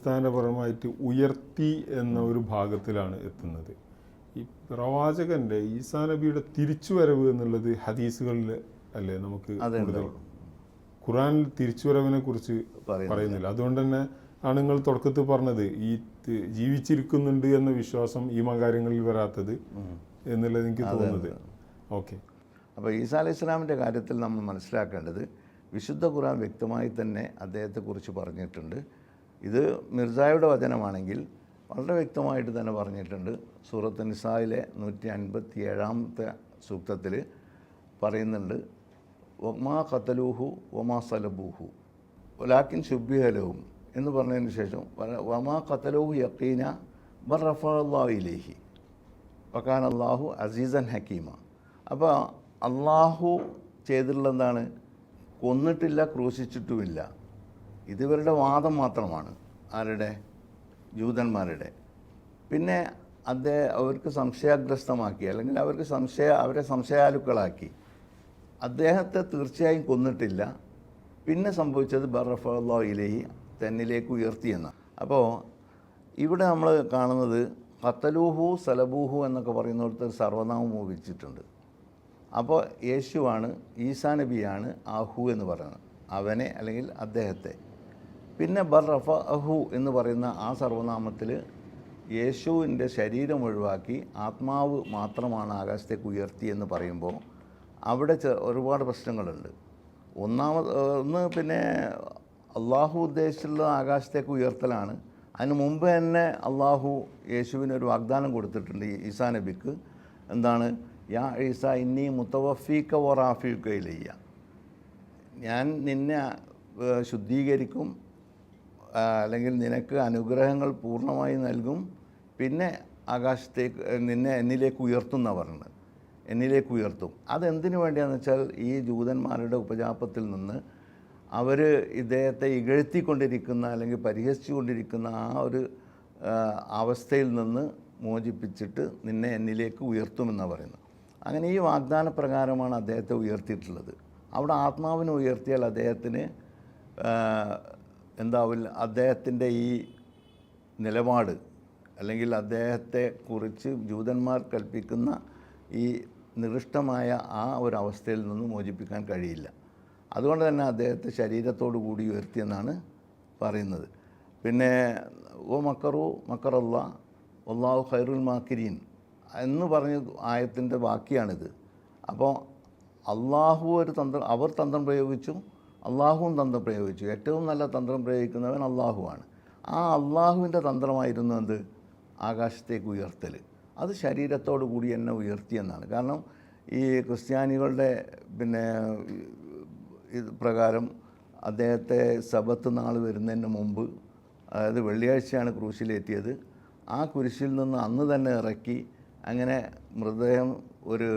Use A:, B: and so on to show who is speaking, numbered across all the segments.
A: അടിസ്ഥാനപരമായിട്ട് ഉയർത്തി എന്ന ഒരു ഭാഗത്തിലാണ് എത്തുന്നത്. ഈ പ്രവാചകന്റെ ഈസാ നബിയുടെ തിരിച്ചുവരവ് എന്നുള്ളത് ഹദീസുകളിൽ അല്ലേ നമുക്ക് കൂടുതൽ ഖുറാനിൽ തിരിച്ചുവരവിനെ കുറിച്ച്
B: പറയുന്നില്ല.
A: പറയുന്നില്ല. അതുകൊണ്ട് തന്നെ ആണ് നിങ്ങൾ തുടക്കത്തിൽ പറഞ്ഞത് ഈ ജീവിച്ചിരിക്കുന്നുണ്ട് എന്ന വിശ്വാസം ഈ മകാര്യങ്ങളിൽ വരാത്തത് എന്നുള്ളത് എനിക്ക് തോന്നുന്നത്. ഓക്കെ.
B: അപ്പോൾ ഈസാ അലൈഹി ഇസ്ലാമിന്റെ കാര്യത്തിൽ നമ്മൾ മനസ്സിലാക്കേണ്ടത് വിശുദ്ധ ഖുറാൻ വ്യക്തമായി തന്നെ അദ്ദേഹത്തെക്കുറിച്ച് പറഞ്ഞിട്ടുണ്ട്. ഇത് മിർസായുടെ വചനമാണെങ്കിൽ വളരെ വ്യക്തമായിട്ട് തന്നെ പറഞ്ഞിട്ടുണ്ട്. സൂറത്ത് നിസായിലെ നൂറ്റി അൻപത്തി ഏഴാമത്തെ സൂക്തത്തിൽ പറയുന്നുണ്ട്. ഒമാ ഖത്തലൂഹു ഒമാ സലബൂഹു ഒലാക്കിൻ ശുബിഹലവും എന്ന് പറഞ്ഞതിന് ശേഷം വമാ ഖത്തലൂഹു യക്കീന ബർ റഫാഹി വക്കാൻ അള്ളാഹു അസീസൻ ഹക്കീമ. അപ്പോൾ അള്ളാഹു ചെയ്തിട്ടുള്ള എന്താണ് കൊന്നിട്ടില്ല ക്രൂശിച്ചിട്ടുമില്ല. ഇതിവരുടെ വാദം മാത്രമാണ്. ആരുടെ? ജൂതന്മാരുടെ. പിന്നെ അദ്ദേഹം അവർക്ക് സംശയാഗ്രസ്തമാക്കി അല്ലെങ്കിൽ അവർക്ക് സംശയ അവരെ സംശയാലുക്കളാക്കി. അദ്ദേഹത്തെ തീർച്ചയായും കൊന്നിട്ടില്ല. പിന്നെ സംഭവിച്ചത് ബറഫല്ലോ ഇലഹി തന്നിലേക്ക് ഉയർത്തിയെന്ന് അപ്പോൾ ഇവിടെ നമ്മൾ കാണുന്നത് കത്തലൂഹു സലബൂഹു എന്നൊക്കെ പറയുന്നിടത്ത് ഒരു സർവനാമം ഉപയോഗിച്ചിട്ടുണ്ട് അപ്പോൾ യേശുവാണ് ഈസാ നബിയാണ് ആഹു എന്ന് പറയുന്നത്. അവനെ അല്ലെങ്കിൽ അദ്ദേഹത്തെ. പിന്നെ ബർ റഫ അഹു എന്ന് പറയുന്ന ആ സർവനാമത്തിൽ യേശുവിന്റെ ശരീരം ഒഴിവാക്കി ആത്മാവ് മാത്രമാണ് ആകാശത്തേക്ക് ഉയർത്തി എന്ന് പറയുമ്പോൾ അവിടെ ഒരുപാട് പ്രശ്നങ്ങളുണ്ട്. ഒന്നാമത് ഒന്ന് പിന്നെ അള്ളാഹു ഉദ്ദേശിച്ചുള്ള ആകാശത്തേക്ക് ഉയർത്തലാണ്. അതിന് മുമ്പ് തന്നെ അള്ളാഹു യേശുവിന് ഒരു വാഗ്ദാനം കൊടുത്തിട്ടുണ്ട് ഈസാ നബിക്ക്. എന്താണ്? യാ ഈസ ഇന്നി മുത്തവഫീക്ക വറാഫീക്കയിലയ്യ ഞാൻ നിന്നെ ശുദ്ധീകരിക്കും അല്ലെങ്കിൽ നിനക്ക് അനുഗ്രഹങ്ങൾ പൂർണമായി നൽകും. പിന്നെ ആകാശത്തേക്ക് നിന്നെ എന്നിലേക്ക് ഉയർത്തുന്നവരുണ്ട് എന്നിലേക്ക് ഉയർത്തും. അതെന്തിനു വേണ്ടിയാണെന്ന് വെച്ചാൽ ഈ ജൂതന്മാരുടെ ഉപജാപത്തിൽ നിന്ന് അവർ ഇദ്ദേഹത്തെ ഇകഴ്ത്തിക്കൊണ്ടിരിക്കുന്ന അല്ലെങ്കിൽ പരിഹസിച്ചുകൊണ്ടിരിക്കുന്ന ആ ഒരു അവസ്ഥയിൽ നിന്ന് മോചിപ്പിച്ചിട്ട് നിന്നെ എന്നിലേക്ക് ഉയർത്തുമെന്നാണ് പറയുന്നു അങ്ങനെ ഈ വാഗ്ദാന പ്രകാരമാണ് അദ്ദേഹത്തെ ഉയർത്തിയിട്ടുള്ളത്. അവിടെ ആത്മാവിനെ ഉയർത്തിയാൽ അദ്ദേഹത്തിന് എന്താവില്ല അദ്ദേഹത്തിന്റെ ഈ നിലപാട് അല്ലെങ്കിൽ അദ്ദേഹത്തെ കുറിച്ച് ജൂതന്മാർ കൽപ്പിക്കുന്ന ഈ നികൃഷ്ടമായ ആ ഒരു അവസ്ഥയിൽ നിന്ന് മോചിപ്പിക്കാൻ കഴിയില്ല. അതുകൊണ്ട് തന്നെ അദ്ദേഹത്തെ ശരീരത്തോടു കൂടി ഉയർത്തിയെന്നാണ് പറയുന്നത്. പിന്നെ ഓ മക്കറു മക്കറല്ല ഒല്ലാഹു ഖൈറുൽ മാക്കിരീൻ എന്ന് പറഞ്ഞ ആയത്തിന്റെ ബാക്കിയാണിത് അപ്പോൾ അള്ളാഹു ഒരു തന്ത്രം അവർ തന്ത്രം പ്രയോഗിച്ചു അള്ളാഹുവും തന്ത്രം പ്രയോഗിച്ചു. ഏറ്റവും നല്ല തന്ത്രം പ്രയോഗിക്കുന്നവൻ അള്ളാഹുവാണ്. ആ അള്ളാഹുവിന്റെ തന്ത്രമായിരുന്നു എന്ത്? ആകാശത്തേക്ക് ഉയർത്തൽ. അത് ശരീരത്തോടു കൂടി എന്നെ ഉയർത്തിയെന്നാണ് കാരണം ഈ ക്രിസ്ത്യാനികളുടെ പിന്നെ ഇത് പ്രകാരം അദ്ദേഹത്തെ സബത്ത് നാൾ വരുന്നതിന് മുമ്പ് അതായത് വെള്ളിയാഴ്ചയാണ് ക്രൂശിലേറ്റിയത്. ആ കുരിശിൽ നിന്ന് അന്ന് തന്നെ ഇറക്കി അങ്ങനെ മൃതദേഹം ഒരു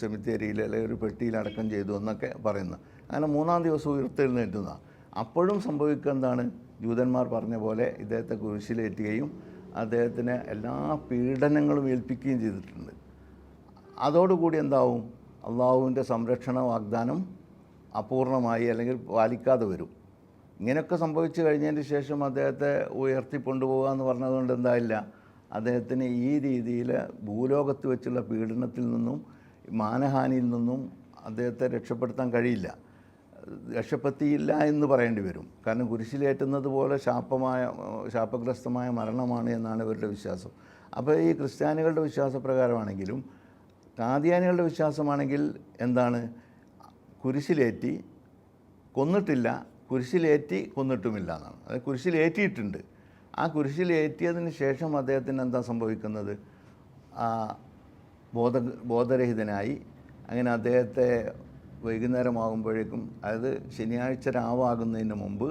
B: സെമിത്തേരിയിൽ അല്ലെങ്കിൽ ഒരു പെട്ടിയിൽ അടക്കം ചെയ്തു എന്നൊക്കെ പറയുന്നു അങ്ങനെ മൂന്നാം ദിവസം ഉയർത്തെഴുന്നേറ്റുന്ന. അപ്പോഴും സംഭവിക്കുക എന്താണ്? ജൂതന്മാർ പറഞ്ഞ പോലെ ഇദ്ദേഹത്തെ കുരിശിലേറ്റുകയും അദ്ദേഹത്തിന് എല്ലാ പീഡനങ്ങളും ഏൽപ്പിക്കുകയും ചെയ്തിട്ടുണ്ട്. അതോടുകൂടി എന്താവും? അള്ളാഹുവിന്റെ സംരക്ഷണ വാഗ്ദാനം അപൂർണമായി അല്ലെങ്കിൽ പാലിക്കാതെ വരും. ഇങ്ങനെയൊക്കെ സംഭവിച്ചു കഴിഞ്ഞതിന് ശേഷം അദ്ദേഹത്തെ ഉയർത്തിക്കൊണ്ടുപോകുക എന്ന് പറഞ്ഞതുകൊണ്ട് എന്തായില്ല? അദ്ദേഹത്തിന് ഈ രീതിയിൽ ഭൂലോകത്ത് വെച്ചുള്ള പീഡനത്തിൽ നിന്നും മാനഹാനിയിൽ നിന്നും അദ്ദേഹത്തെ രക്ഷപ്പെടുത്താൻ കഴിയില്ല. രക്ഷപ്പെടുത്തിയില്ല എന്ന് പറയേണ്ടി വരും. കാരണം കുരിശിലേറ്റുന്നത് പോലെ ശാപമായ ശാപഗ്രസ്തമായ മരണമാണ് എന്നാണ് ഇവരുടെ വിശ്വാസം. അപ്പോൾ ഈ ക്രിസ്ത്യാനികളുടെ വിശ്വാസപ്രകാരമാണെങ്കിലും കാതിയാനികളുടെ വിശ്വാസമാണെങ്കിൽ എന്താണ്? കുരിശിലേറ്റി കൊന്നിട്ടില്ല കുരിശിലേറ്റി കൊന്നിട്ടുമില്ല എന്നാണ്. അതായത് കുരിശിലേറ്റിയിട്ടുണ്ട്. ആ കുരിശിൽ ഏറ്റിയതിന് ശേഷം അദ്ദേഹത്തിന് എന്താ സംഭവിക്കുന്നത്? ആ ബോധ ബോധരഹിതനായി. അങ്ങനെ അദ്ദേഹത്തെ വൈകുന്നേരമാകുമ്പോഴേക്കും അതായത് ശനിയാഴ്ച രാവാകുന്നതിന് മുമ്പ്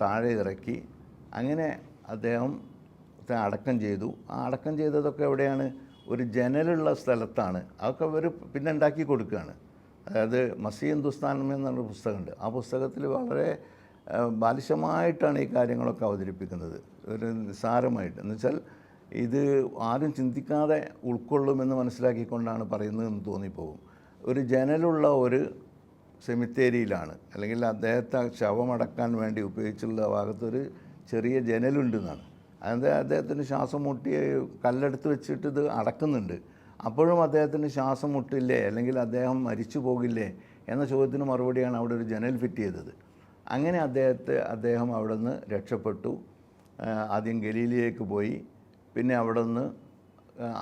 B: താഴെ ഇറക്കി. അങ്ങനെ അദ്ദേഹം അടക്കം ചെയ്തു. ആ അടക്കം ചെയ്തതൊക്കെ എവിടെയാണ്? ഒരു ജനലുള്ള സ്ഥലത്താണ്. അതൊക്കെ അവർ പിന്നെ ഉണ്ടാക്കി കൊടുക്കുകയാണ്. അതായത് മസീ ഹിന്ദുസ്ഥാനം എന്നുള്ള പുസ്തകമുണ്ട്. ആ പുസ്തകത്തിൽ വളരെ ബാലിശമായിട്ടാണ് ഈ കാര്യങ്ങളൊക്കെ അവതരിപ്പിക്കുന്നത്. ഒരു നിസ്സാരമായിട്ട്. എന്നുവെച്ചാൽ ഇത് ആരും ചിന്തിക്കാതെ ഉൾക്കൊള്ളുമെന്ന് മനസ്സിലാക്കിക്കൊണ്ടാണ് പറയുന്നതെന്ന് തോന്നിപ്പോകും. ഒരു ജനലുള്ള ഒരു സെമിത്തേരിയിലാണ്. അല്ലെങ്കിൽ അദ്ദേഹത്തെ ശവമടക്കാൻ വേണ്ടി ഉപയോഗിച്ചുള്ള ഭാഗത്തൊരു ചെറിയ ജനലുണ്ടെന്നാണ്. അതായത് അദ്ദേഹത്തിന് ശ്വാസം മുട്ടി കല്ലെടുത്ത് വെച്ചിട്ട് ഇത് അടക്കുന്നുണ്ട്. അപ്പോഴും അദ്ദേഹത്തിന് ശ്വാസം മുട്ടില്ലേ? അല്ലെങ്കിൽ അദ്ദേഹം മരിച്ചു പോകില്ലേ എന്ന ചോദ്യത്തിന് മറുപടിയാണ് അവിടെ ഒരു ജനൽ ഫിറ്റ് ചെയ്തത്. അങ്ങനെ അദ്ദേഹത്തെ അദ്ദേഹം അവിടെ നിന്ന് രക്ഷപ്പെട്ടു ആദ്യം ഗലീലിലേക്ക് പോയി. പിന്നെ അവിടെ നിന്ന്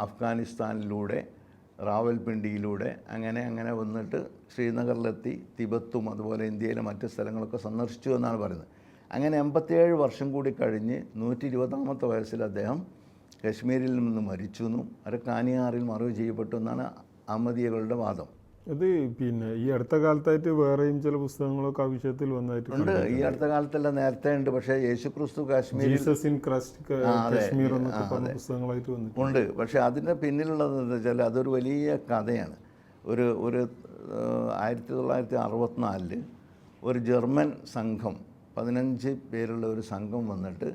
B: അഫ്ഗാനിസ്ഥാനിലൂടെ റാവൽപിണ്ടിയിലൂടെ അങ്ങനെ അങ്ങനെ വന്നിട്ട് ശ്രീനഗറിലെത്തി. തിബത്തും അതുപോലെ ഇന്ത്യയിലെ മറ്റ് സ്ഥലങ്ങളൊക്കെ സന്ദർശിച്ചു എന്നാണ് പറയുന്നത്. അങ്ങനെ എൺപത്തിയേഴ് വർഷം കൂടി കഴിഞ്ഞ് നൂറ്റി ഇരുപതാമത്തെ വയസ്സിൽ അദ്ദേഹം കശ്മീരിൽ നിന്ന് മരിച്ചു എന്നും അത് കാനിയാറിൽ മറവ് ചെയ്യപ്പെട്ടു എന്നാണ് അഹമ്മദിയകളുടെ വാദം.
A: അത് പിന്നെ ഈ അടുത്ത കാലത്തായിട്ട് വേറെയും ചില പുസ്തകങ്ങളൊക്കെ ആ വിഷയത്തിൽ വന്നായിട്ട്
B: ഉണ്ട്. ഈ അടുത്ത കാലത്തല്ല നേരത്തെ ഉണ്ട്. പക്ഷേ യേശുക്രിസ്തു കാശ്മീർ
A: ജീസസ് ഇൻ കാശ്മീർ എന്നൊക്കെ പറഞ്ഞ പുസ്തകങ്ങളായിട്ട് വന്നിട്ടുണ്ട്.
B: ഉണ്ട്. പക്ഷേ അതിന്റെ പിന്നിലുള്ളത് എന്താ വെച്ചാൽ അതൊരു വലിയ കഥയാണ്. ഒരു ഒരു ആയിരത്തി തൊള്ളായിരത്തി അറുപത്തിനാലിൽ ഒരു ജർമ്മൻ സംഘം പതിനഞ്ച് പേരുള്ള ഒരു സംഘം വന്നിട്ട്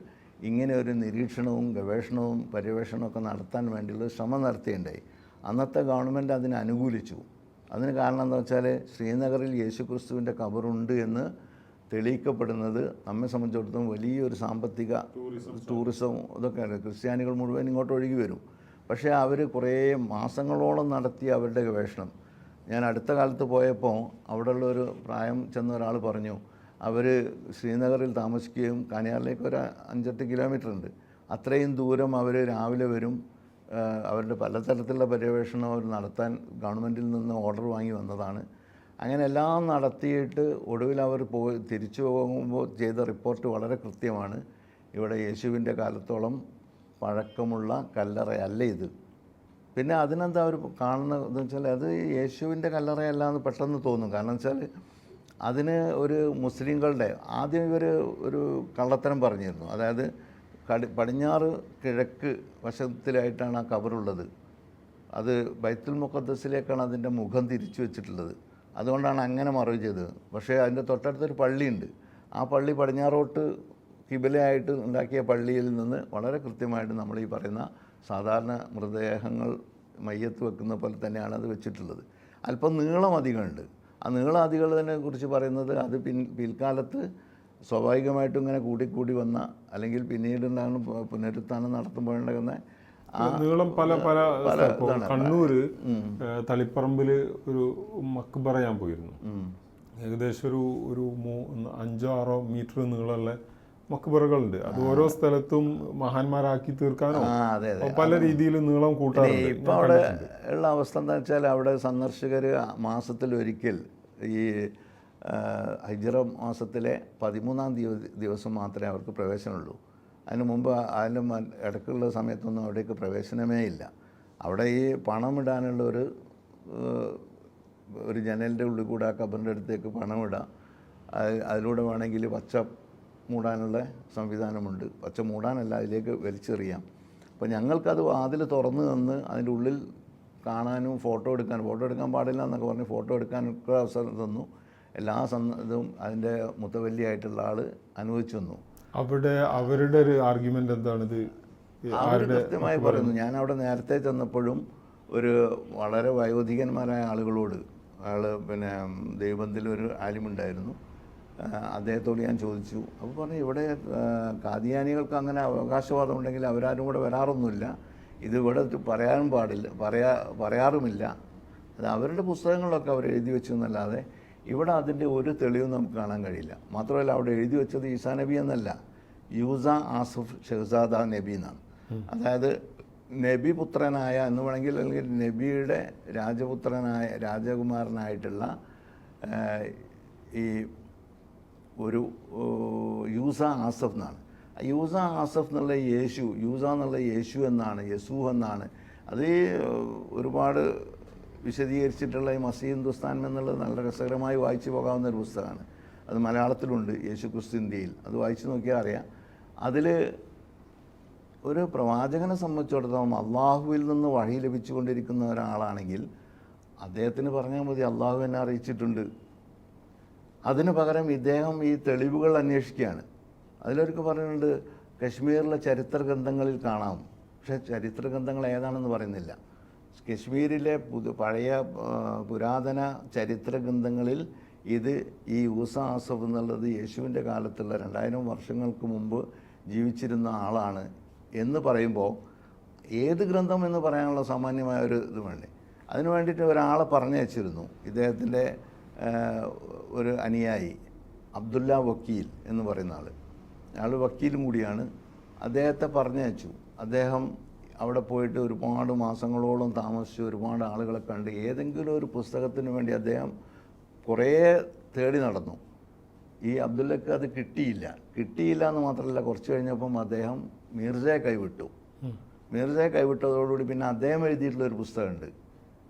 B: ഇങ്ങനെ ഒരു നിരീക്ഷണവും ഗവേഷണവും പര്യവേഷണവും ഒക്കെ നടത്താൻ വേണ്ടിയുള്ള ശ്രമം നടത്തിയിട്ടുണ്ടായി. അന്നത്തെ ഗവൺമെന്റ് അതിനെ അനുകൂലിച്ചു. അതിന് കാരണം എന്താ വെച്ചാൽ ശ്രീനഗറിൽ യേശുക്രിസ്തുവിന്റെ കബറുണ്ട് എന്ന് തെളിയിക്കപ്പെടുന്നത് നമ്മെ സംബന്ധിച്ചിടത്തോളം വലിയൊരു സാമ്പത്തിക ടൂറിസം ഇതൊക്കെയാണ്. ക്രിസ്ത്യാനികൾ മുഴുവൻ ഇങ്ങോട്ട് ഒഴുകി വരും. പക്ഷേ അവർ കുറേ മാസങ്ങളോളം നടത്തിയ അവരുടെ ഗവേഷണം. ഞാൻ അടുത്ത കാലത്ത് പോയപ്പോൾ അവിടെയുള്ള ഒരു പ്രായം ചെന്ന ഒരാൾ പറഞ്ഞു അവർ ശ്രീനഗറിൽ താമസിക്കുകയും കാനിയാറിലേക്ക് ഒരു അഞ്ചെട്ട് കിലോമീറ്റർ ഉണ്ട്. അത്രയും ദൂരം അവർ രാവിലെ വരും അവരുടെ പലതരത്തിലുള്ള പര്യവേഷണം അവർ നടത്താൻ ഗവൺമെന്റിൽ നിന്ന് ഓർഡർ വാങ്ങി വന്നതാണ്. അങ്ങനെ എല്ലാം നടത്തിയിട്ട് ഒടുവിൽ അവർ പോയി തിരിച്ചു പോകുമ്പോൾ ചെയ്ത റിപ്പോർട്ട് വളരെ കൃത്യമാണ്. ഇവിടെ യേശുവിന്റെ കാലത്തോളം പഴക്കമുള്ള കല്ലറയല്ല ഇത്. പിന്നെ അതിനെന്താ അവർ കാണുന്നത്? വെച്ചാൽ അത് യേശുവിന്റെ കല്ലറയല്ല എന്ന് പെട്ടെന്ന് തോന്നും. കാരണം വെച്ചാൽ അതിന് ഒരു മുസ്ലിങ്ങളുടെ ആദ്യം ഇവർ ഒരു കള്ളത്തരം പറഞ്ഞിരുന്നു. അതായത് കടി പടിഞ്ഞാറ് കിഴക്ക് വശത്തിലായിട്ടാണ് ആ കബറുള്ളത് അത് ബൈത്തുൽ മുഖദ്ദസിലേക്കാണ് അതിന്റെ മുഖം തിരിച്ചു വെച്ചിട്ടുള്ളത്. അതുകൊണ്ടാണ് അങ്ങനെ മറവ് ചെയ്തത്. പക്ഷേ അതിന്റെ തൊട്ടടുത്തൊരു പള്ളിയുണ്ട്. ആ പള്ളി പടിഞ്ഞാറോട്ട് കിബിലയായിട്ട് ഉണ്ടാക്കിയ പള്ളിയിൽ നിന്ന് വളരെ കൃത്യമായിട്ട് നമ്മൾ ഈ പറയുന്ന സാധാരണ മൃതദേഹങ്ങൾ മയ്യത്ത് വെക്കുന്ന പോലെ തന്നെയാണ് അത് വെച്ചിട്ടുള്ളത്. അല്പം നീളം അധികമുണ്ട് ആ നീളം കുറിച്ച് പറയുന്നത് അത് പിൻ പിൽക്കാലത്ത് സ്വാഭാവികമായിട്ടും ഇങ്ങനെ കൂടിക്കൂടി വന്ന അല്ലെങ്കിൽ പിന്നീട് ഉണ്ടാകുന്ന പുനരുത്ഥാനം നടത്തുമ്പോഴുണ്ടാകുന്ന
A: നീളം പല പല. കണ്ണൂര് തളിപ്പറമ്പിൽ ഒരു മക്ബറ ഞാൻ പോയിരുന്നു. ഏകദേശം ഒരു ഒരു മൂ- അഞ്ചോ ആറോ മീറ്റർ നീളമുള്ള മക്ബറകളുണ്ട് അത് ഓരോ സ്ഥലത്തും മഹാന്മാരാക്കി തീർക്കാനോ? പല രീതിയിൽ നീളം കൂട്ടാറുണ്ട്.
B: ഇപ്പം അവിടെ ഉള്ള അവസ്ഥ എന്താ വെച്ചാൽ അവിടെ സന്ദർശകർ മാസത്തിൽ ഒരിക്കൽ ഈ ഹിജ്റ മാസത്തിലെ പതിമൂന്നാം ദിവ- ദിവസം മാത്രമേ അവർക്ക് പ്രവേശനമുള്ളൂ. അതിന് മുമ്പ് അതിന് ഇടയ്ക്കുള്ള സമയത്തൊന്നും അവിടേക്ക് പ്രവേശനമേ ഇല്ല. അവിടെ ഈ പണമിടാനുള്ള ഒരു ഒരു ജനലിന്റെ ഉള്ളിൽ കൂടെ ആ കബറിന്റെ അടുത്തേക്ക് പണം ഇടാം. അതിലൂടെ വേണമെങ്കിൽ പച്ച മൂടാനുള്ള സംവിധാനമുണ്ട്. പച്ച മൂടാനല്ല അതിലേക്ക് വലിച്ചെറിയാം. അപ്പോൾ ഞങ്ങൾക്കത് വാതിൽ തുറന്ന് തന്ന് അതിന്റെ ഉള്ളിൽ കാണാനും ഫോട്ടോ എടുക്കാനും ഫോട്ടോ എടുക്കാൻ പാടില്ല എന്നൊക്കെ പറഞ്ഞ് ഫോട്ടോ എടുക്കാനൊക്കെ അവസരം തന്നു. എല്ലാ സന്നദ്ധവും അതിന്റെ മുത്തവല്ലിയായിട്ടുള്ള ആൾ അനുവദിച്ചു വന്നു
A: അവിടെ അവരുടെ ഒരു ആർഗ്യുമെന്റ് എന്താണിത്?
B: കൃത്യമായി പറയുന്നു. ഞാൻ അവിടെ നേരത്തെ ചെന്നപ്പോഴും ഒരു വളരെ വയോധികന്മാരായ ആളുകളോട് അയാൾ പിന്നെ ദൈവത്തിൽ ഒരു ആലിമുണ്ടായിരുന്നു. അദ്ദേഹത്തോട് ഞാൻ ചോദിച്ചു. അപ്പോൾ പറഞ്ഞു ഇവിടെ കാതിയാനികൾക്ക് കാദിയാനികൾക്ക് അങ്ങനെ അവകാശവാദം ഉണ്ടെങ്കിൽ അവരാരും കൂടെ വരാറൊന്നുമില്ല. ഇത് ഇവിടെ പറയാനും പാടില്ല പറയാ പറയാറുമില്ല. അത് അവരുടെ പുസ്തകങ്ങളൊക്കെ അവർ എഴുതി വെച്ചു എന്നല്ലാതെ ഇവിടെ അതിന്റെ ഒരു തെളിവും നമുക്ക് കാണാൻ കഴിയില്ല. മാത്രമല്ല അവിടെ എഴുതി വെച്ചത് ഈസാ നബി എന്നല്ല. യൂസ ആസഫ് ഷെഹ്സാദ നബി എന്നാണ്. അതായത് നബി പുത്രനായ എന്ന് വേണമെങ്കിൽ അല്ലെങ്കിൽ നബിയുടെ രാജപുത്രനായ രാജകുമാരനായിട്ടുള്ള ഈ ഒരു യൂസ ആസഫ് എന്നാണ്. യൂസ ആസഫ് എന്നുള്ള യേശു യൂസ എന്നുള്ള യേശു എന്നാണ് യസു എന്നാണ്. അത് ഒരുപാട് വിശദീകരിച്ചിട്ടുള്ള ഈ മസീ ഹിന്ദുസ്ഥാൻ എന്നുള്ളത് നല്ല രസകരമായി വായിച്ചു പോകാവുന്ന ഒരു പുസ്തകമാണ്. അത് മലയാളത്തിലുണ്ട് യേശു ക്രിസ്തു ഇന്ത്യയിൽ അത് വായിച്ചു നോക്കിയാൽ അറിയാം. അതിൽ ഒരു പ്രവാചകനെ സംബന്ധിച്ചിടത്തോളം അള്ളാഹുവിൽ നിന്ന് വഴി ലഭിച്ചുകൊണ്ടിരിക്കുന്ന ഒരാളാണെങ്കിൽ അദ്ദേഹത്തിന് പറഞ്ഞാൽ മതി അള്ളാഹു എന്നെ അറിയിച്ചിട്ടുണ്ട്. അതിന് പകരം ഇദ്ദേഹം ഈ തെളിവുകൾ അന്വേഷിക്കുകയാണ്. അതിലൊരുക്ക് പറഞ്ഞിട്ടുണ്ട് കശ്മീരിലെ ചരിത്ര ഗ്രന്ഥങ്ങളിൽ കാണാം. പക്ഷേ ചരിത്ര ഗ്രന്ഥങ്ങൾ ഏതാണെന്ന് പറയുന്നില്ല. കശ്മീരിലെ പുതു പഴയ പുരാതന ചരിത്ര ഗ്രന്ഥങ്ങളിൽ ഇത് ഈ ഊസ ആസഫ് എന്നുള്ളത് യേശുവിന്റെ കാലത്തുള്ള രണ്ടായിരം വർഷങ്ങൾക്ക് മുമ്പ് ജീവിച്ചിരുന്ന ആളാണ് എന്ന് പറയുമ്പോൾ ഏത് ഗ്രന്ഥം എന്ന് പറയാനുള്ള സാമാന്യമായ ഒരു ഇത് വേണ്ടേ? അതിന് വേണ്ടിയിട്ട് ഒരാളെ പറഞ്ഞു വെച്ചിരുന്നു ഇദ്ദേഹത്തിന്റെ ഒരു അനുയായി അബ്ദുല്ല വക്കീൽ എന്ന് പറയുന്ന ആൾ അയാൾ വക്കീലും കൂടിയാണ്. അദ്ദേഹത്തെ പറഞ്ഞയച്ചു. അദ്ദേഹം അവിടെ പോയിട്ട് ഒരുപാട് മാസങ്ങളോളം താമസിച്ച് ഒരുപാട് ആളുകളെ കണ്ട് ഏതെങ്കിലും ഒരു പുസ്തകത്തിന് വേണ്ടി അദ്ദേഹം കുറേ തേടി നടന്നു. ഈ അബ്ദുല്ലക്ക് അത് കിട്ടിയില്ല. കിട്ടിയില്ല എന്ന് മാത്രമല്ല കുറച്ച് കഴിഞ്ഞപ്പം അദ്ദേഹം മീർസയെ കൈവിട്ടു. മീർസയെ കൈവിട്ടതോടുകൂടി പിന്നെ അദ്ദേഹം എഴുതിയിട്ടുള്ള ഒരു പുസ്തകമുണ്ട്.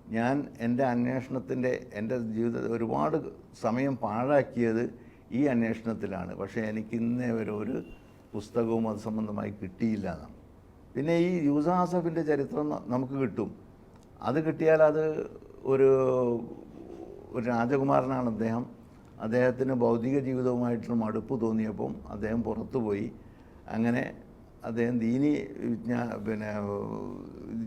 B: ഞാൻ എന്റെ അന്വേഷണത്തിന്റെ എന്റെ ജീവിതത്തിൽ ഒരുപാട് സമയം പാഴാക്കിയത് ഈ അന്വേഷണത്തിലാണ്. പക്ഷേ എനിക്ക് ഇന്നേ വരെ ഒരു പുസ്തകവും അത് സംബന്ധമായി കിട്ടിയില്ല എന്നാണ്. പിന്നെ ഈ യൂസ ആസഫിന്റെ ചരിത്രം നമുക്ക് കിട്ടും. അത് കിട്ടിയാൽ അത് ഒരു ഒരു രാജകുമാരനാണ് അദ്ദേഹം. അദ്ദേഹത്തിന് ഭൗതിക ജീവിതവുമായിട്ടുള്ള മടുപ്പ് തോന്നിയപ്പം അദ്ദേഹം പുറത്തു പോയി. അങ്ങനെ അദ്ദേഹം ദീനി വിജ്ഞാ പിന്നെ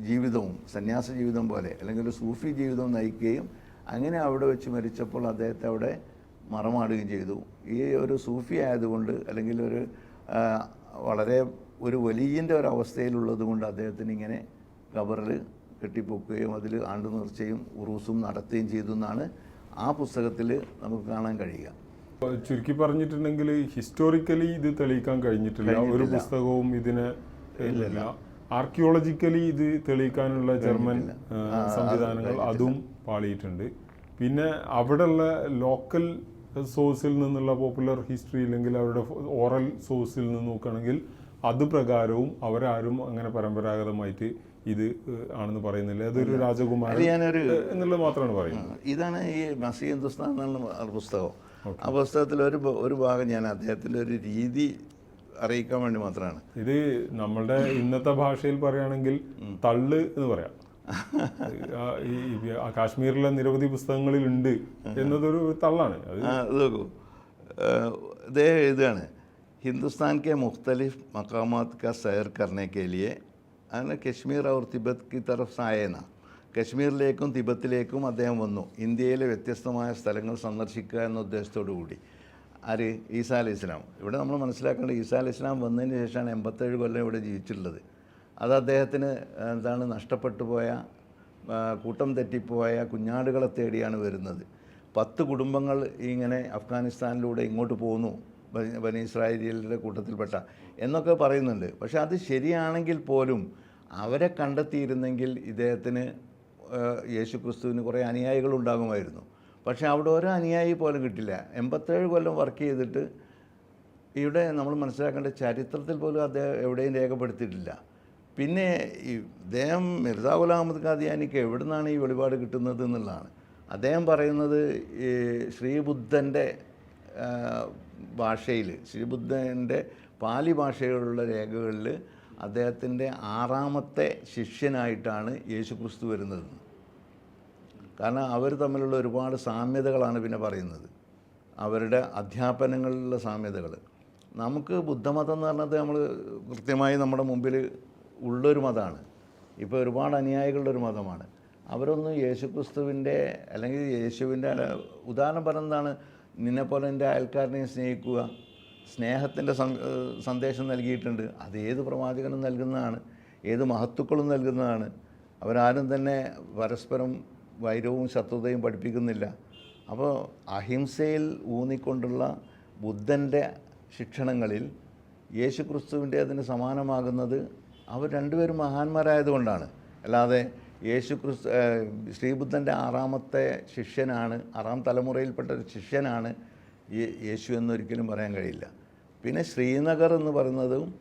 B: ജീവിതവും സന്യാസ ജീവിതം പോലെ അല്ലെങ്കിൽ ഒരു സൂഫി ജീവിതം നയിക്കുകയും അങ്ങനെ അവിടെ വെച്ച് മരിച്ചപ്പോൾ അദ്ദേഹത്തെ അവിടെ മറമാടുകയും ചെയ്തു. ഈ ഒരു സൂഫി ആയതുകൊണ്ട് അല്ലെങ്കിൽ ഒരു വളരെ ഒരു വലിയന്റെ ഒരവസ്ഥയിലുള്ളത് കൊണ്ട് അദ്ദേഹത്തിന് ഇങ്ങനെ കവറിൽ കെട്ടിപ്പൊക്കുകയും അതിൽ ആണ്ടു നേർച്ചയും ഉറൂസും നടത്തുകയും ചെയ്തു എന്നാണ് ആ പുസ്തകത്തിൽ നമുക്ക് കാണാൻ കഴിയുക.
A: ചുരുക്കി പറഞ്ഞിട്ടുണ്ടെങ്കിൽ ഹിസ്റ്റോറിക്കലി ഇത് തെളിയിക്കാൻ കഴിഞ്ഞിട്ടില്ല. ഒരു പുസ്തകവും ഇതിന് ഇല്ല. ആർക്കിയോളജിക്കലി ഇത് തെളിയിക്കാനുള്ള ജർമ്മൻ സംവിധാനങ്ങൾ അതും പാളിയിട്ടുണ്ട്. പിന്നെ അവിടെയുള്ള ലോക്കൽ സോഴ്സിൽ നിന്നുള്ള പോപ്പുലർ ഹിസ്റ്ററി ഇല്ലെങ്കിൽ അവരുടെ ഓറൽ സോഴ്സിൽ നിന്ന് നോക്കുകയാണെങ്കിൽ അത് പ്രകാരവും അവരാരും അങ്ങനെ പരമ്പരാഗതമായിട്ട് ഇത് ആണെന്ന് പറയുന്നില്ല. അതൊരു രാജകുമാരൻ
B: ഞാനൊരു
A: എന്നുള്ളത് മാത്രമാണ് പറയുന്നത്.
B: ഇതാണ് ഈ മസി ഹിന്ദുസ്ഥാൻ എന്നുള്ള പുസ്തകം. ആ പുസ്തകത്തിൽ ഒരു ഒരു ഭാഗം ഞാൻ അദ്ദേഹത്തിന്റെ ഒരു രീതി അറിയിക്കാൻ വേണ്ടി മാത്രമാണ്.
A: ഇത് നമ്മളുടെ ഇന്നത്തെ ഭാഷയിൽ പറയുകയാണെങ്കിൽ തള്ള് എന്ന് പറയാം. ഈ കാശ്മീരിലെ നിരവധി പുസ്തകങ്ങളിൽ ഉണ്ട് എന്നതൊരു തള്ളാണ്. അത്
B: നോക്കൂ. ഇദ്ദേഹം എഴുതുകയാണ്. ഹിന്ദുസ്ഥാൻ के मुख्तलिफ मकामात का सैर करने के लिए അങ്ങനെ കശ്മീർ അവർ തിബത്ത് की तरफ से आए ना കശ്മീരിലേക്കും തിബത്തിലേക്കും അദ്ദേഹം വന്നു ഇന്ത്യയിലെ വ്യത്യസ്തമായ സ്ഥലങ്ങൾ സന്ദർശിക്കുക എന്ന ഉദ്ദേശത്തോടു കൂടി ആര് ഈസാ അലി ഇസ്ലാം ഇവിടെ നമ്മൾ മനസ്സിലാക്കേണ്ടത് ഈസാ അലി ഇസ്ലാം വന്നതിന് ശേഷമാണ് എൺപത്തേഴ് കൊല്ലം ഇവിടെ ജീവിച്ചിട്ടുള്ളത് അത് അദ്ദേഹത്തിന് എന്താണ് നഷ്ടപ്പെട്ടു പോയ ആ, കൂട്ടം തെറ്റിപ്പോയ കുഞ്ഞാടുകളെ തേടിയാണ് വരുന്നത് പത്ത് കുടുംബങ്ങൾ ഇങ്ങനെ അഫ്ഗാനിസ്ഥാനിലൂടെ ഇങ്ങോട്ട് പോന്നു ഇസ്രായേലിയുടെ കൂട്ടത്തിൽപ്പെട്ട എന്നൊക്കെ പറയുന്നുണ്ട്. പക്ഷേ അത് ശരിയാണെങ്കിൽ പോലും അവരെ കണ്ടെത്തിയിരുന്നെങ്കിൽ ഇദ്ദേഹത്തിന് ആ, യേശു ക്രിസ്തുവിന് കുറേ അനുയായികൾ ഉണ്ടാകുമായിരുന്നു. പക്ഷേ അവിടെ ഓരോ അനുയായി പോലും കിട്ടില്ല. എൺപത്തേഴ് കൊല്ലം വർക്ക് ചെയ്തിട്ട് ഇവിടെ നമ്മൾ മനസ്സിലാക്കേണ്ട ചരിത്രത്തിൽ പോലും അദ്ദേഹം എവിടെയും രേഖപ്പെടുത്തിയിട്ടില്ല. പിന്നെ ഈ ഇദ്ദേഹം മിർസാ ഗുലാം അഹമ്മദ് ഖാദിയാനിക്ക് എവിടെ നിന്നാണ് ഈ വെളിപാട് കിട്ടുന്നത് എന്നുള്ളതാണ്. അദ്ദേഹം പറയുന്നത് ഈ ശ്രീബുദ്ധന്റെ ഭാഷയിൽ ശ്രീബുദ്ധന്റെ പാലി ഭാഷയിലുള്ള രേഖകളിൽ അദ്ദേഹത്തിന്റെ ആറാമത്തെ ശിഷ്യനായിട്ടാണ് യേശു ക്രിസ്തു വരുന്നത്. കാരണം അവർ തമ്മിലുള്ള ഒരുപാട് സാമ്യതകളാണ് പിന്നെ പറയുന്നത്. അവരുടെ അധ്യാപനങ്ങളിലുള്ള സാമ്യതകൾ. നമുക്ക് ബുദ്ധമതം എന്ന് പറഞ്ഞത് നമ്മൾ കൃത്യമായി നമ്മുടെ മുമ്പിൽ ഉള്ളൊരു മതമാണ്. ഇപ്പോൾ ഒരുപാട് അനുയായികളുടെ ഒരു മതമാണ്. അവരൊന്നും യേശുക്രിസ്തുവിന്റെ അല്ലെങ്കിൽ യേശുവിന്റെ ഉദാഹരണം പറയുന്നതാണ് നിന്നെപ്പോലെ എന്റെ അയൽക്കാരനെയും സ്നേഹിക്കുക സ്നേഹത്തിന്റെ സന്ദേശം നൽകിയിട്ടുണ്ട്. അത് ഏത് പ്രവാചകനും നൽകുന്നതാണ് ഏത് മഹത്തുക്കളും നൽകുന്നതാണ്. അവരാരും തന്നെ പരസ്പരം വൈരവും ശത്രുതയും പഠിപ്പിക്കുന്നില്ല. അപ്പോൾ അഹിംസയിൽ ഊന്നിക്കൊണ്ടുള്ള ബുദ്ധന്റെ ശിക്ഷണങ്ങളിൽ യേശു ക്രിസ്തുവിന്റെ അതിന് സമാനമാകുന്നത് അവർ രണ്ടുപേരും മഹാന്മാരായതുകൊണ്ടാണ്. അല്ലാതെ യേശു ക്രിസ്തു ശ്രീബുദ്ധന്റെ ആറാമത്തെ ശിഷ്യനാണ് ആറാം തലമുറയിൽപ്പെട്ട ഒരു ശിഷ്യനാണ് യേശു എന്നൊരിക്കലും പറയാൻ കഴിയില്ല. പിന്നെ ശ്രീനഗർ എന്ന് പറയുന്നതും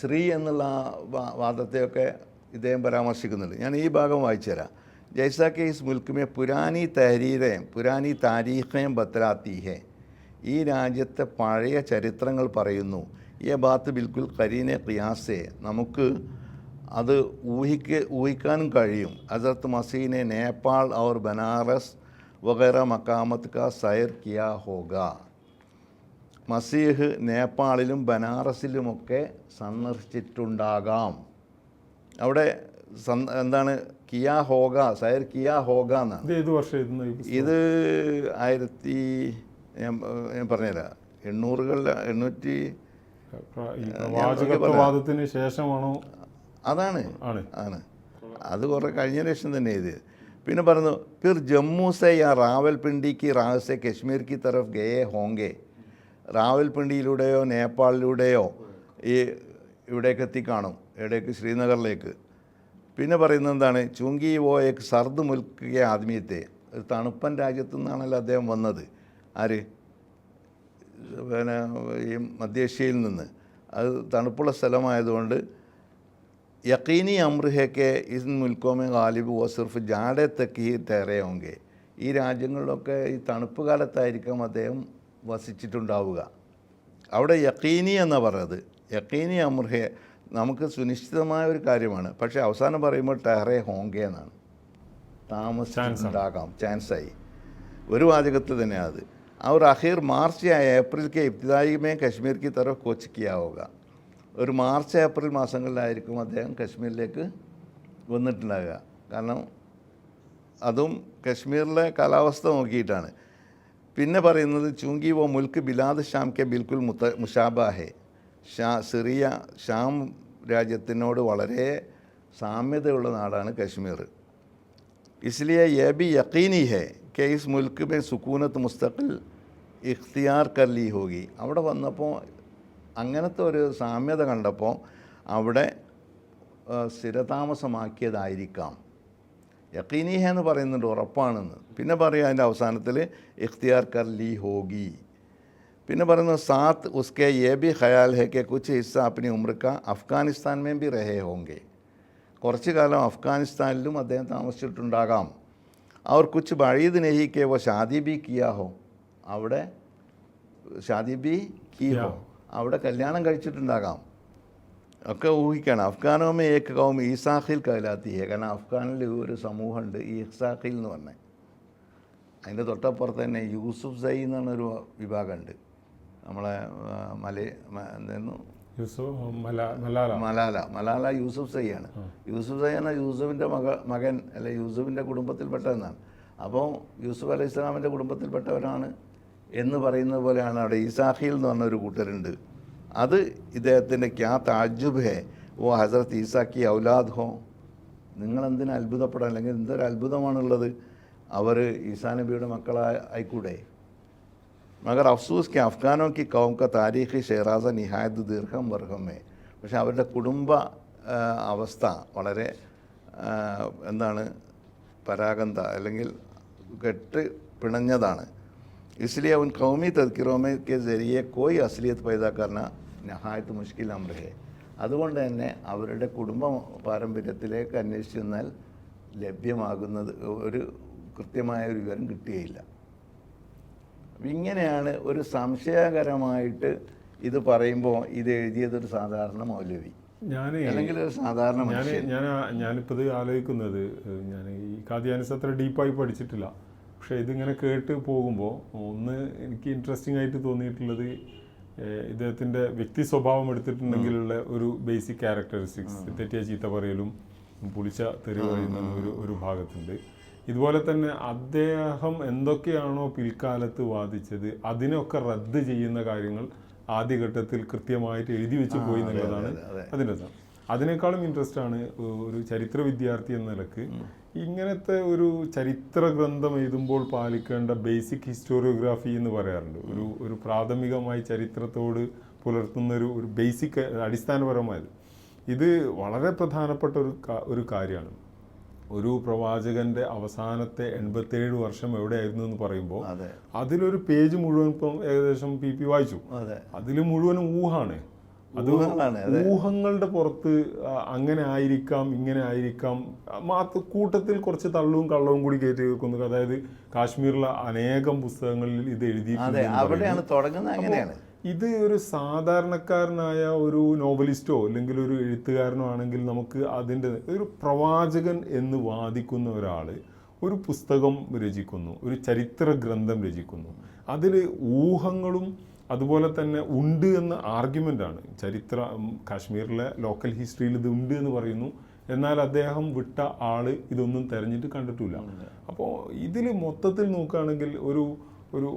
B: ശ്രീ എന്നുള്ള വാദത്തെയൊക്കെ ഇദ്ദേഹം പരാമർശിക്കുന്നുണ്ട്. ഞാൻ ഈ ഭാഗം വായിച്ചു തരാം. ജൈസാ കേസ് മുൽക്കുമെ പുരാനി തഹരീറേം പുരാനി താരീഖേം ബത്രാത്തീഹേ ഈ രാജ്യത്തെ പഴയ ചരിത്രങ്ങൾ പറയുന്നു. ഈ ബാത്ത് ബിൽക്കുൽ കരീനെ ഖിയാസെ. നമുക്ക് അത് ഊഹിക്ക് ഊഹിക്കാനും കഴിയും. ഹസരത്ത് മസീനെ നേപ്പാൾ ഔർ ബനാറസ് വഗേറ മക്കാമത്ത് കാ സയർ കിയാ ഹോഗ. മസീഹ് നേപ്പാളിലും ബനാറസിലുമൊക്കെ സന്ദർശിച്ചിട്ടുണ്ടാകാം. അവിടെ എന്താണ്? കിയാ ഹോഗ സയർ കിയാ ഹോഗ എന്നാണ്.
A: ഏത് വർഷം
B: ഇത് ആയിരത്തി ഞാൻ പറഞ്ഞുതരാം. എണ്ണൂറുകളിൽ എണ്ണൂറ്റി
A: ശേഷമാണോ
B: അതാണ്.
A: ആണ്.
B: അത് കുറേ കഴിഞ്ഞ ലക്ഷം തന്നെ ഇത്. പിന്നെ പറഞ്ഞു പിർ ജമ്മു സെ യാ റാവൽപിണ്ടിക്ക് റാഹ്സെ കശ്മീർക്ക് തരഫ് ഗേ ഹോങ്കെ. റാവൽപിണ്ടിയിലൂടെയോ നേപ്പാളിലൂടെയോ ഈ ഇവിടേക്ക് എത്തിക്കാണും ഇവിടേക്ക് ശ്രീനഗറിലേക്ക്. പിന്നെ പറയുന്നത് എന്താണ് ചുങ്കി വോയക്ക് സർദ് മുൽക്കിയ ആദ്മീയത്തെ. ഒരു തണുപ്പൻ രാജ്യത്തു നിന്നാണല്ലോ അദ്ദേഹം വന്നത്. ആര്? പിന്നെ ഈ മധ്യേഷ്യയിൽ നിന്ന്. അത് തണുപ്പുള്ള സ്ഥലമായതുകൊണ്ട് യക്കീനി അമ്രഹയ്ക്ക് ഇൻ മുൽക്കോമെ ഗാലിബ് ഓ സിർഫ് ജാടെ തക്കി തേറയോങ്കെ ഈ രാജ്യങ്ങളിലൊക്കെ ഈ തണുപ്പ് കാലത്തായിരിക്കും അദ്ദേഹം വസിച്ചിട്ടുണ്ടാവുക അവിടെ യക്കീനി എന്നാ പറയുന്നത് യക്കീനി അമ്രഹെ നമുക്ക് സുനിശ്ചിതമായ ഒരു കാര്യമാണ് പക്ഷേ അവസാനം പറയുമ്പോൾ ടെഹറെ ഹോങ്കെ എന്നാണ് താമസിച്ചിട്ടുണ്ടാകാം ചാൻസായി ഒരു വാചകത്തിൽ തന്നെ അത് और आखिर मार्च या अप्रैल के इब्तदाई में कश्मीर की तरफ कोच किया होगा ഒരു മാർച്ച് ഏപ്രിൽ മാസങ്ങളിലായിരിക്കും അദ്ദേഹം കശ്മീരിലേക്ക് വന്നിട്ടുണ്ടാകുക കാരണം അതും കശ്മീരിലെ കാലാവസ്ഥ നോക്കിയിട്ടാണ് പിന്നെ പറയുന്നത് ചൂങ്കി വോ മുൽക്ക് ബിലാദ് ഷാം കെ ബിൽക്കുൽ മുത്ത മുഷാബാഹെ ഷാ സിറിയ ഷാം രാജ്യത്തിനോട് വളരെ സാമ്യതയുള്ള നാടാണ് കശ്മീർ इसलिए यह भी यकीनी है कि इस मुल्क में सुकूनत मुस्तकिल ഇഖ്തിയാർ കർലി ഹോഗി അവിടെ വന്നപ്പോൾ അങ്ങനത്തെ ഒരു സാമ്യത കണ്ടപ്പോൾ അവിടെ സ്ഥിരതാമസമാക്കിയതായിരിക്കാം. യക്കീനീഹ എന്ന് പറയുന്നുണ്ട് ഉറപ്പാണെന്ന്. പിന്നെ പറയുക അതിന്റെ അവസാനത്തിൽ ഇഖ്തിയാർ കർ ലീ ഹോഗി. പിന്നെ പറയുന്നു സാത്ത് ഉസ്കെ യേ ബി ഖയാൽ ഹെ കെ കുച്ച് ഹിസ്സ അപ്പനി ഉമ്രക്ക അഫ്ഗാനിസ്ഥാൻ മേം ബി റഹേ ഹോങ്കെ. കുറച്ച് കാലം അഫ്ഗാനിസ്ഥാനിലും അദ്ദേഹം താമസിച്ചിട്ടുണ്ടാകാം. അവർ കുച്ച് ബഴീദ് നെഹിക്കേവോ വോ ഷാദി ബി കിയാ ഹോ? അവിടെ ഷാദി ബി കി ഹോ? അവിടെ കല്യാണം കഴിച്ചിട്ടുണ്ടാകാം. ഒക്കെ ഊഹിക്കണം. അഫ്ഗാനോമ ഏക്ക് കൗം ഈസാഖിൽ കലാത്തി കാരണം അഫ്ഗാനിൽ ഒരു സമൂഹമുണ്ട് ഈസാഖിൽ എന്ന് പറഞ്ഞത് അതിന്റെ തൊട്ടപ്പുറത്ത് തന്നെ യൂസുഫ് സൈ എന്ന് പറഞ്ഞൊരു വിഭാഗമുണ്ട്. നമ്മളെ മല എന്തായിരുന്നു
A: മല മലാല.
B: മലാല. യൂസുഫ് സൈ ആണ്. യൂസുഫ് സൈ എന്ന യൂസുഫിന്റെ മക മകൻ അല്ലെ യൂസുഫിന്റെ കുടുംബത്തിൽപ്പെട്ടതെന്നാണ് അപ്പോൾ യൂസുഫ് അലൈഹി ഇസ്ലാമിന്റെ കുടുംബത്തിൽപ്പെട്ടവരാണ് എന്ന് പറയുന്നത് പോലെയാണ് അവിടെ ഈസാഹിൽ എന്ന് പറഞ്ഞൊരു കൂട്ടരുണ്ട്. അത് ഇദ്ദേഹത്തിന്റെ ക്യാ താജുബ് ഹേ ഓ ഹസരത്ത് ഈസാക്കി ഔലാദ് ഹോ. നിങ്ങൾ എന്തിനാ അത്ഭുതപ്പെടാൻ? അല്ലെങ്കിൽ എന്തൊരു അത്ഭുതമാണുള്ളത്? അവർ ഈസാ നബിയുടെ മക്കളായി ആയിക്കൂടെ? മകർ അഫ്സൂസ് കെ അഫ്ഗാനോ കി കൗം ക താരീഖി ഷെഹറാസ നിഹായത് ദീർഘം വർഹമേ പക്ഷെ അവരുടെ കുടുംബ അവസ്ഥ വളരെ എന്താണ് പരാഗന്ത അല്ലെങ്കിൽ കെട്ട് പിണഞ്ഞതാണ്. इसलिए उन कौमी तस्करों में के ज़रिए कोई असलियत पैदा करना നഹായത്ത് മുഷ്കിൽ അമ്രഹെ അതുകൊണ്ട് തന്നെ അവരുടെ കുടുംബ പാരമ്പര്യത്തിലേക്ക് അന്വേഷിച്ച് ചെന്നാൽ ലഭ്യമാകുന്നത് ഒരു കൃത്യമായ ഒരു വിവരം കിട്ടുകയില്ല അപ്പം ഇങ്ങനെയാണ് ഒരു സംശയകരമായിട്ട് ഇത് പറയുമ്പോൾ ഇത് എഴുതിയതൊരു സാധാരണ മൗലവി
A: ഞാൻ
B: അല്ലെങ്കിൽ ഒരു സാധാരണ
A: ഞാൻ
B: മനുഷ്യൻ
A: ഞാൻ ഞാനിപ്പോൾ ഇത് ആലോചിക്കുന്നത് ഞാൻ ഈ കാദ്യാനിസ് അത്ര ഡീപ്പായി പഠിച്ചിട്ടില്ല പക്ഷേ ഇതിങ്ങനെ കേട്ട് പോകുമ്പോൾ ഒന്ന് എനിക്ക് ഇൻട്രസ്റ്റിംഗ് ആയിട്ട് തോന്നിയിട്ടുള്ളത് ഇദ്ദേഹത്തിന്റെ വ്യക്തി സ്വഭാവം എടുത്തിട്ടുണ്ടെങ്കിലുള്ള ഒരു ബേസിക് ക്യാരക്ടറിസ്റ്റിക്സ് തെറ്റിയ ചീത്ത പറയലും പുളിച്ച തെറി പറയുന്ന ഒരു ഒരു ഭാഗത്തുണ്ട്. ഇതുപോലെ തന്നെ അദ്ദേഹം എന്തൊക്കെയാണോ പിൽക്കാലത്ത് വാദിച്ചത് അതിനൊക്കെ റദ്ദ് ചെയ്യുന്ന കാര്യങ്ങൾ ആദ്യഘട്ടത്തിൽ കൃത്യമായിട്ട് എഴുതി വെച്ച് പോയി എന്നുള്ളതാണ് അതിന്റെ അതിനേക്കാളും ഇൻട്രസ്റ്റ് ആണ് ഒരു ചരിത്ര വിദ്യാർത്ഥി എന്ന നിലയ്ക്ക് ഇങ്ങനത്തെ ഒരു ചരിത്ര ഗ്രന്ഥം എഴുതുമ്പോൾ പാലിക്കേണ്ട ബേസിക് ഹിസ്റ്റോറിയോഗ്രാഫി എന്ന് പറയാറുണ്ട്. ഒരു ഒരു പ്രാഥമികമായി ചരിത്രത്തോട് പുലർത്തുന്ന ഒരു ഒരു ബേസിക് അടിസ്ഥാനപരമായത്. ഇത് വളരെ പ്രധാനപ്പെട്ട ഒരു ഒരു കാര്യമാണ്. ഒരു പ്രവാചകന്റെ അവസാനത്തെ എൺപത്തേഴ് വർഷം എവിടെയായിരുന്നു എന്ന് പറയുമ്പോൾ അതിലൊരു പേജ് മുഴുവൻ ഇപ്പം ഏകദേശം പി പി വായിച്ചു. അതിൽ മുഴുവനും ഊഹാണ്. അത്. ഊഹങ്ങളുടെ പുറത്ത് അങ്ങനെ ആയിരിക്കാം ഇങ്ങനെ ആയിരിക്കാം. മാത്ത് മാത്ര കൂട്ടത്തിൽ കുറച്ച് തള്ളവും കള്ളവും കൂടി കയറ്റി വെക്കുന്നു അതായത് കാശ്മീരിലെ അനേകം പുസ്തകങ്ങളിൽ ഇത് എഴുതിയിട്ടുണ്ട് ഇത് ഒരു സാധാരണക്കാരനായ ഒരു നോവലിസ്റ്റോ അല്ലെങ്കിൽ ഒരു എഴുത്തുകാരനോ ആണെങ്കിൽ നമുക്ക് അതിന്റെ ഒരു പ്രവാചകൻ എന്ന് വാദിക്കുന്ന ഒരാൾ ഒരു പുസ്തകം രചിക്കുന്നു ഒരു ചരിത്ര ഗ്രന്ഥം രചിക്കുന്നു. അതിൽ ഊഹങ്ങളും അതുപോലെ തന്നെ ഉണ്ട് എന്ന ആർഗ്യുമെന്റ് ആണ്. ചരിത്ര കാശ്മീരിലെ ലോക്കൽ ഹിസ്റ്ററിയിൽ ഇത് ഉണ്ട് എന്ന് പറയുന്നു. എന്നാൽ അദ്ദേഹം വിട്ട ആൾ ഇതൊന്നും തെരഞ്ഞിട്ട് കണ്ടിട്ടില്ല. അപ്പോൾ ഇതിൽ മൊത്തത്തിൽ നോക്കുകയാണെങ്കിൽ ഒരു ഒരു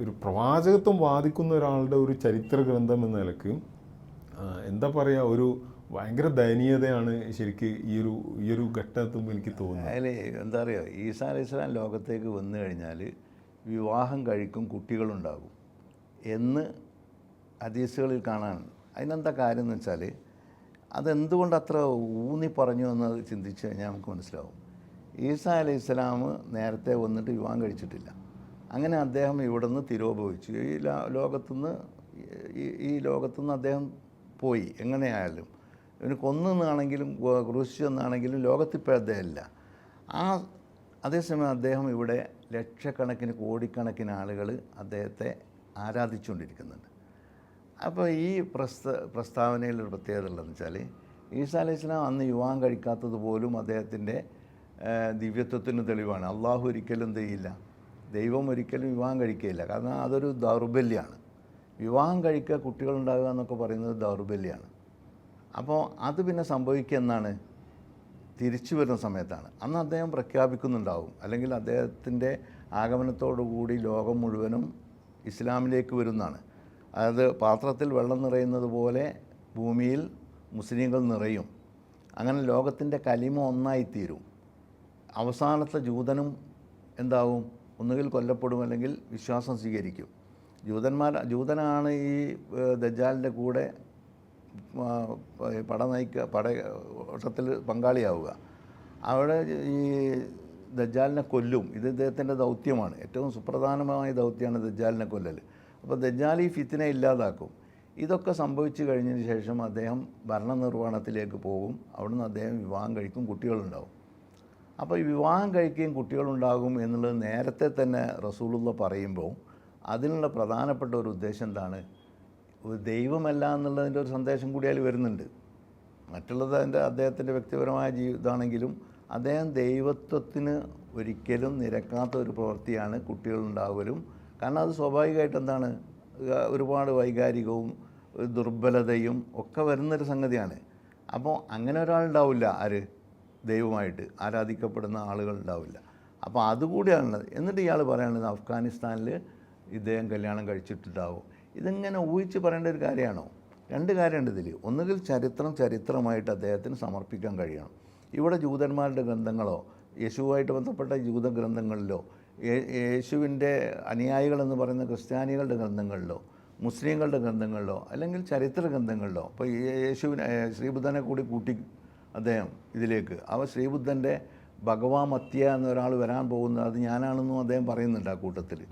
A: ഒരു പ്രവാചകത്വം വാദിക്കുന്ന ഒരാളുടെ ഒരു ചരിത്ര ഗ്രന്ഥം എന്ന നിലയ്ക്ക് എന്താ പറയുക ഒരു ഭയങ്കര ദയനീയതയാണ് ശരിക്ക് ഈ ഒരു ഈ ഒരു ഘട്ടത്തുമ്പോൾ എനിക്ക് തോന്നുന്നത്.
B: അതിൽ എന്താ പറയുക ഈസാ ഇസ്ലാം ലോകത്തേക്ക് വന്നു കഴിഞ്ഞാൽ വിവാഹം കഴിക്കും കുട്ടികളുണ്ടാകും. എന്ന് ഹദീസുകളിൽ കാണാൻ. അതിനെന്താ കാര്യം എന്ന് വെച്ചാൽ അതെന്തുകൊണ്ട് അത്ര ഊന്നി പറഞ്ഞു എന്ന് ചിന്തിച്ച് കഴിഞ്ഞാൽ നമുക്ക് മനസ്സിലാവും. ഈസാ അലൈഹി ഇസ്ലാം നേരത്തെ വന്നിട്ട് വിവാഹം കഴിച്ചിട്ടില്ല. അങ്ങനെ അദ്ദേഹം ഇവിടുന്ന് തിരോഭവിച്ചു ഈ ലോകത്തുനിന്ന് ഈ ലോകത്തുനിന്ന് അദ്ദേഹം പോയി. എങ്ങനെയായാലും. ഇവന് കൊന്നെന്നാണെങ്കിലും ക്രൂശിച്ചെന്നാണെങ്കിലും ലോകത്തിപ്പോൾ അദ്ദേഹമില്ല. ആ അതേസമയം അദ്ദേഹം ഇവിടെ ലക്ഷക്കണക്കിന് കോടിക്കണക്കിന് ആളുകൾ അദ്ദേഹത്തെ ആരാധിച്ചുകൊണ്ടിരിക്കുന്നുണ്ട്. അപ്പോൾ ഈ പ്രസ്ത പ്രസ്താവനയിലൊരു പ്രത്യേകത ഉള്ളതെന്ന് വെച്ചാൽ ഈസാ അലൈഹി സ്വലാം അന്ന് യുവാൻ കഴിക്കാത്തത് പോലും അദ്ദേഹത്തിന്റെ ദിവ്യത്വത്തിന് തെളിവാണ്. അള്ളാഹു ഒരിക്കലും ചെയ്യില്ല. ദൈവം ഒരിക്കലും വിവാഹം കഴിക്കുകയില്ല. കാരണം അതൊരു ദൗർബല്യമാണ്. വിവാഹം കഴിക്കുക കുട്ടികളുണ്ടാകുക എന്നൊക്കെ പറയുന്നത് ദൗർബല്യമാണ്. അപ്പോൾ അത് പിന്നെ സംഭവിക്കുക എന്നാണ്? തിരിച്ചു വരുന്ന സമയത്താണ്. അന്ന് അദ്ദേഹം പ്രഖ്യാപിക്കുന്നുണ്ടാവും. അല്ലെങ്കിൽ അദ്ദേഹത്തിന്റെ ആഗമനത്തോടുകൂടി ലോകം മുഴുവനും ഇസ്ലാമിലേക്ക് വരുന്നതാണ്. അതായത് പാത്രത്തിൽ വെള്ളം നിറയുന്നത് പോലെ ഭൂമിയിൽ മുസ്ലിങ്ങൾ നിറയും. അങ്ങനെ ലോകത്തിന്റെ കലിമ ഒന്നായിത്തീരും. അവസാനത്തെ ജൂതനും എന്താവും? ഒന്നുകിൽ കൊല്ലപ്പെടും അല്ലെങ്കിൽ വിശ്വാസം സ്വീകരിക്കും. ജൂതന്മാർ ജൂതനാണ് ഈ ദജാലിന്റെ കൂടെ പട നയിക്കുക പട ഓട്ടത്തിൽ പങ്കാളിയാവുക. അവിടെ ഈ ദജ്ജാലിനെ കൊല്ലും. ഇത് ഇദ്ദേഹത്തിന്റെ ദൗത്യമാണ്. ഏറ്റവും സുപ്രധാനമായ ദൗത്യമാണ് ദജാലിനെ കൊല്ലൽ. അപ്പോൾ ദജാൽ ഈ ഫിത്തിനെ ഇല്ലാതാക്കും. ഇതൊക്കെ സംഭവിച്ചു കഴിഞ്ഞതിന് ശേഷം അദ്ദേഹം ഭരണനിർവഹണത്തിലേക്ക് പോകും. അവിടുന്ന് അദ്ദേഹം വിവാഹം കഴിക്കും കുട്ടികളുണ്ടാവും. അപ്പോൾ ഈ വിവാഹം കഴിക്കുകയും കുട്ടികളുണ്ടാകും എന്നുള്ളത് നേരത്തെ തന്നെ റസൂലുള്ള പറയുമ്പോൾ അതിനുള്ള പ്രധാനപ്പെട്ട ഒരു ഉദ്ദേശം എന്താണ്? ഒരു ദൈവമല്ല എന്നുള്ളതിന്റെ ഒരു സന്ദേശം കൂടി അതിൽ വരുന്നുണ്ട്. മറ്റുള്ളത് അതിന്റെ അദ്ദേഹത്തിന്റെ വ്യക്തിപരമായ ജീവിതമാണെങ്കിലും അദ്ദേഹം ദൈവത്വത്തിന് ഒരിക്കലും നിരക്കാത്ത ഒരു പ്രവൃത്തിയാണ് കുട്ടികളുണ്ടാവലും. കാരണം അത് സ്വാഭാവികമായിട്ട് എന്താണ്? ഒരുപാട് വൈകാരികവും ദുർബലതയും ഒക്കെ വരുന്നൊരു സംഗതിയാണ്. അപ്പോൾ അങ്ങനെ ഒരാളുണ്ടാവില്ല ആര്? ദൈവമായിട്ട് ആരാധിക്കപ്പെടുന്ന ആളുകൾ ഉണ്ടാവില്ല. അപ്പോൾ അതുകൂടിയാണുള്ളത് എന്നിട്ട് ഇയാൾ പറയുന്നത് അഫ്ഗാനിസ്ഥാനിൽ ഇദ്ദേഹം കല്യാണം കഴിച്ചിട്ടുണ്ടാവും. ഇതിങ്ങനെ ഊഹിച്ച് പറയേണ്ട ഒരു കാര്യമാണോ? രണ്ട് കാര്യമുണ്ട് ഇതിൽ ഒന്നുകിൽ ചരിത്രം ചരിത്രമായിട്ട് അദ്ദേഹത്തിന് സമർപ്പിക്കാൻ കഴിയണം. ഇവിടെ ജൂതന്മാരുടെ ഗ്രന്ഥങ്ങളോ യേശുവുമായിട്ട് ബന്ധപ്പെട്ട ജൂത ഗ്രന്ഥങ്ങളിലോ യേശുവിന്റെ അനുയായികളെന്ന് പറയുന്ന ക്രിസ്ത്യാനികളുടെ ഗ്രന്ഥങ്ങളിലോ മുസ്ലിങ്ങളുടെ ഗ്രന്ഥങ്ങളിലോ അല്ലെങ്കിൽ ചരിത്ര ഗ്രന്ഥങ്ങളിലോ അപ്പോൾ ഈ യേശുവിനെ ശ്രീബുദ്ധനെ കൂടി കൂട്ടി അദ്ദേഹം ഇതിലേക്ക്. അവ ശ്രീബുദ്ധന്റെ ഭഗവാമത്യ എന്നൊരാൾ വരാൻ പോകുന്നത് അത് ഞാനാണെന്നും അദ്ദേഹം പറയുന്നുണ്ട് ആ കൂട്ടത്തിൽ.